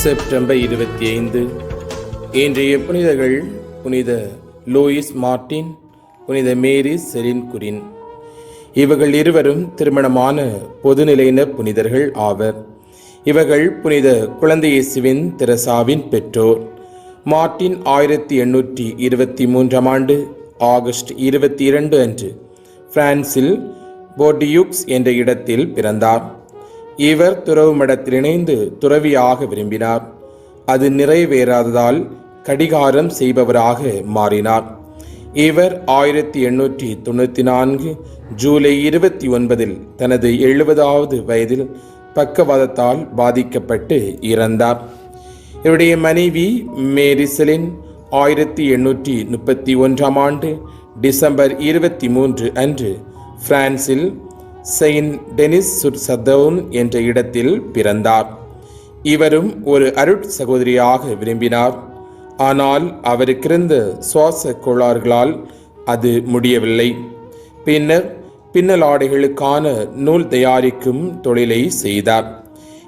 September இருபத்தி ஐந்து இன்றைய புனிதர்கள் புனித லூயிஸ் மார்ட்டின் புனித மேரி செலின் குரின். இவர்கள் இருவரும் திருமணமான பொதுநிலையினர் புனிதர்கள் ஆவர். இவர்கள் புனித குழந்தை இயேசுவின் தெரசாவின் பெற்றோர். மார்ட்டின் ஆயிரத்தி எண்ணூற்றி இருபத்தி மூன்றாம் ஆண்டு ஆகஸ்ட் இருபத்தி இரண்டு அன்று பிரான்சில் போர்டியூக்ஸ் என்ற இடத்தில் பிறந்தார். இவர் துறவுமிடத்தில் இணைந்து துறவியாக விரும்பினார். அது நிறைவேறாததால் கடிகாரம் செய்பவராக மாறினார். இவர் ஆயிரத்தி எண்ணூற்றி தொண்ணூற்றி நான்கு ஜூலை இருபத்தி ஒன்பதில் தனது எழுபதாவது வயதில் பக்கவாதத்தால் பாதிக்கப்பட்டு இறந்தார். இவருடைய மனைவி மேரிசலின் ஆயிரத்தி எண்ணூற்றி முப்பத்தி ஒன்றாம் ஆண்டு டிசம்பர் இருபத்தி மூன்று அன்று பிரான்சில் செயின்ட் டெனிஸ் சுர் சதவுன் என்ற இடத்தில் பிறந்தார். இவரும் ஒரு அருட் சகோதரியாக விரும்பினார். ஆனால் அவருக்கிருந்த சுவாச கோளாறுகளால் அது முடியவில்லை. பின்னர் பின்னலாடைகளுக்கான நூல் தயாரிக்கும் தொழிலை செய்தார்.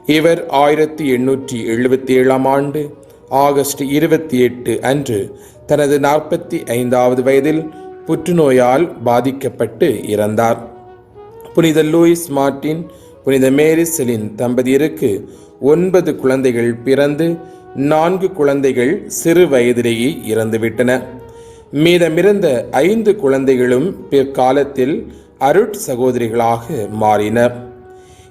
இவர் ஆயிரத்தி எண்ணூற்றி எழுபத்தி ஏழாம் ஆண்டு ஆகஸ்ட் இருபத்தி எட்டு அன்று தனது நாற்பத்தி ஐந்தாவது வயதில் புற்றுநோயால் பாதிக்கப்பட்டு இறந்தார். புனித லூயிஸ் மார்ட்டின் புனித மேரி செலின் தம்பதியருக்கு ஒன்பது குழந்தைகள் பிறந்து நான்கு குழந்தைகள் சிறு வயதிலேயே இறந்துவிட்டன. மீதமிருந்த ஐந்து குழந்தைகளும் பிற்காலத்தில் அருட் சகோதரிகளாக மாறினர்.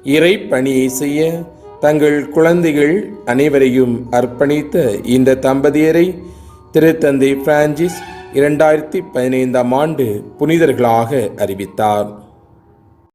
இறை பணியை செய்ய தங்கள் குழந்தைகள் அனைவரையும் அர்ப்பணித்த இந்த தம்பதியரை திருத்தந்தை பிரான்சிஸ் இரண்டாயிரத்தி பதினைந்தாம் ஆண்டு புனிதர்களாக அறிவித்தார்.